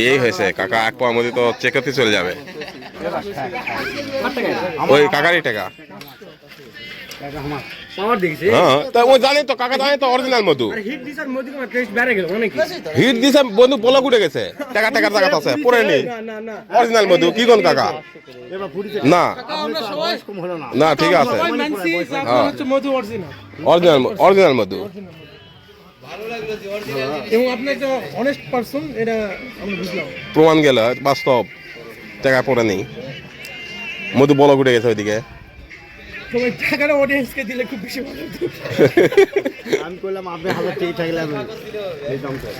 এই হয়েছে, কাকা এক পাওয়ার মধ্যে তো চেক করতে চলে যাবে। ওই কাকারই টাকা। হ্যাঁ জানে তো, কাকা জানে তো অরিজিনাল মধু। হিট দিছে, বন্ধু বলা উঠে গেছে। টাকা টাকা টাকা আছে পরে না অরিজিনাল মধু, কি কোন কাকা? না। না, ঠিক আছে। হ্যাঁ। অরিজিনাল অরিজিনাল অরিজিনাল মধু। এবং আপনি একটা অনেস্ট পারসন এটা আমরা বুঝলাম। প্রমাণ গেল বাস্তব টাকা পড়ে নেই। মধু বলক উঠে গেছে ওইদিকে। তো টাকাটা অডিয়েন্সকে দিলে খুব বেশি ভালো হতো। আমি করলাম আপনি হাজার টাকা থাকলে আমি দিতাম তো।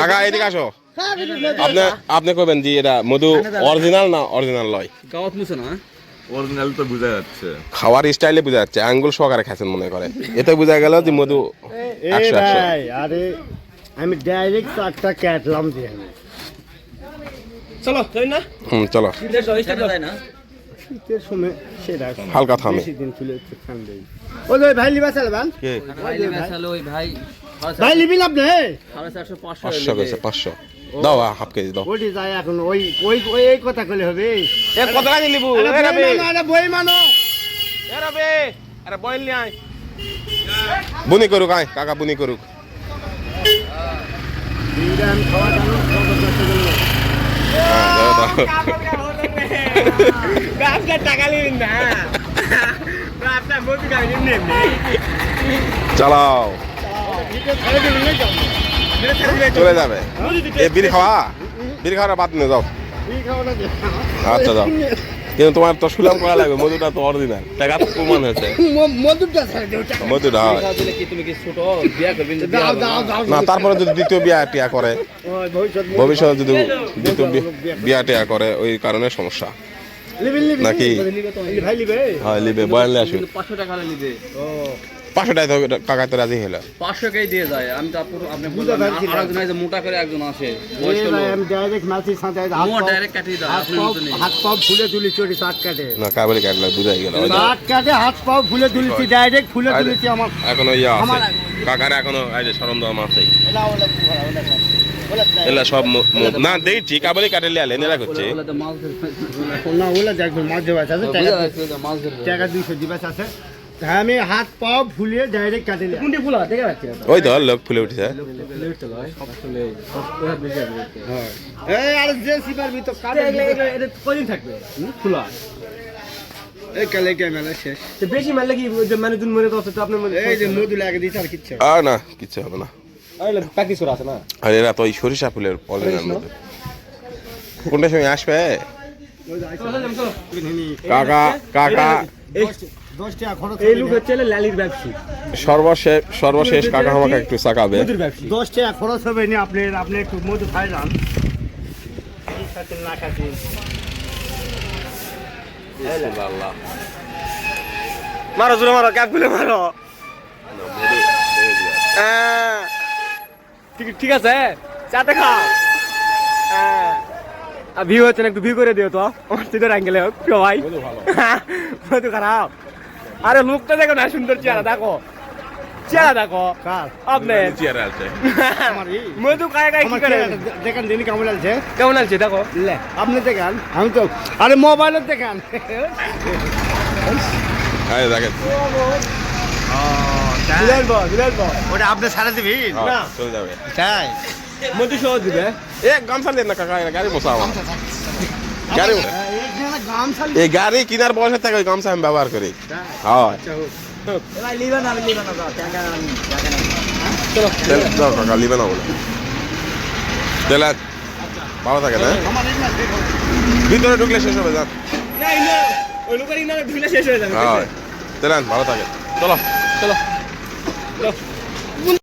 কাকা এদিকে আসো। আপনি আপনি কবেন যে এটা মধু অরিজিনাল না অরিজিনাল লয়? অরিজিনাল তো বোঝা যাচ্ছে। খাওয়ার স্টাইলে বোঝা যাচ্ছে আঙ্গুল সহকারে খাচ্ছেন মনে করে। এতে বোঝা গেল যে মধু একশো একশো। আরে আমি ডাইরেক্ট চারটা কাটলাম দিয়ে আমি। চলো তাই না? হুম চলো। শীতের সময় সেটা হালকা থামে। বেশি দিন চলে ঠান্ডাই। ওই যে ভাই লিবা চালাবেন কে? ভাই লিবি লাভ নেই পাঁচশো গেছে পাঁচশো। দাও হাফ কেজি দাও ওটি যায় এখন ওই ওই ওই এই কথা কইলে হবে এ কত লাগে লিবু আরে বই মানো আরে বই মানো বুনি করুক আয় কাকা বুনি করুক আমি খাওয়া কত কষ্ট করল হ্যাঁ, টাকা নিন না টাকা চালাও চলে যাবে। এ বিড়ি খাওয়া? বিড়ি খাওয়াটা বাদ নিয়ে যাও। আচ্ছা যাও। কিন্তু তোমার তো সুলাম করা লাগবে মধুটা তো অরিজিনাল টাকা তো প্রমাণ হয়েছে। ম- মধুরটা ছেড়ে দেও টাকা। মধুটা হয়। না তারপরে যদি দ্বিতীয় বিয়া টিয়া করে ভবিষ্যতে যদি দ্বিতীয় বিয়া টিয়া করে ওই কারণে সমস্যা। লিবি লিবি নাকি? এই ভাই লিবে। হয় লিবে বয়ালে পাঁচশো টাকা হলে নিবে পাঁচশো টাকা তো কাকা তো রাজি হলো। পাঁচশো কেই দিয়ে যায় আমি তো আপনি বুঝতে পারছি না। আর আছে মোটা করে একজন আছে আমি ডাইরেক্ট মাছির সাথে হাত ডাইরেক্ট কাটিয়ে দাও হাত পাও হাত পাও ফুলে তুলি চড়ি কাটে। না কাবলি কাটলে বুঝাই গেল কাটে হাত পাও ফুলে তুলেছি ডাইরেক্ট ফুলে তুলেছি আমার এখনও ইয়া আছে। কাকার এখনও এই যে সরঞ্জাম আছে ওলা। এগুলা সব না দেখছি কাবলি কাটলে আলে নেরা করছে মাছ না ওলা দেখবে মাছ দেওয়া আছে টাকা মাছ ধরবে টাকা দুইশো দিবাস আছে। হ্যাঁ আমি হাত পাও ফুলিয়ে ডাইরেক্ট কাটে। কোনটি ফুলা দেখা যাচ্ছে ওই তো লোক ফুলে উঠেছে। এই আর যে সিপার ভিতর কাটে এটা কদিন থাকবে? ফুলা। এই কালে ক্যামেরা শেষ। তো বেশি মারলে কি যে মানে তুমি মনে তো আছে তো আপনার মধ্যে এই যে মধু লাগে দিতে আর কিচ্ছু আর না কিচ্ছু হবে না। প্র্যাকটিস করা আছে না? আর এরা তো ওই সরিষা ফুলের অরিজিনাল মতো কোনটা সময় আসবে? কাকা কাকা। সর্বশেষ সর্বশেষ কাকা আমাকে একটু চাকাবে দশ টাকা খরচ হবে না আপনি আপনি একটু মধু খাই যান না মারো জোরে মারো ক্যাপ খুলে মারো। হ্যাঁ। ঠিক ঠিক আছে চাতে খাও। হ্যাঁ। আর ভিউ হচ্ছে না একটু ভিউ করে দিও তো। আমার সিধে অ্যাঙ্গেলে হোক প্রিয় ভাই। মধু খারাপ। আরে লোকটা দেখো না সুন্দর চেহারা দেখো। চেহারা দেখো। আপনি চেয়ারে আছে। মধু খায় খায় কি করে? দেখেন দিন কেমন লাগছে কেমন আছে দেখো। লে আপনি দেখেন আমি তো আরে মোবাইলে দেখেন। হ্যাঁ দেখেন। ওটা আপনি সারা হ্যাঁ, না। চলে যাবে। তাই? মধু সহ দিবে। এ গামছা দেন না কাকা গাড়ি বসা আমার গাড়ি এই গাড়ি কেনার বয়সের থাকে ওই গামছা আমি ব্যবহার করি। হয়। কাকা লিবে না বলে। তেল ভালো থাকে না? ভিতরে ঢুকলে শেষ হবে যান। না না ওই লোকের ইনারে ঢুকলে শেষ হয়ে যাবে হয়। তেল আন, ভালো থাকে। চলো। চলো।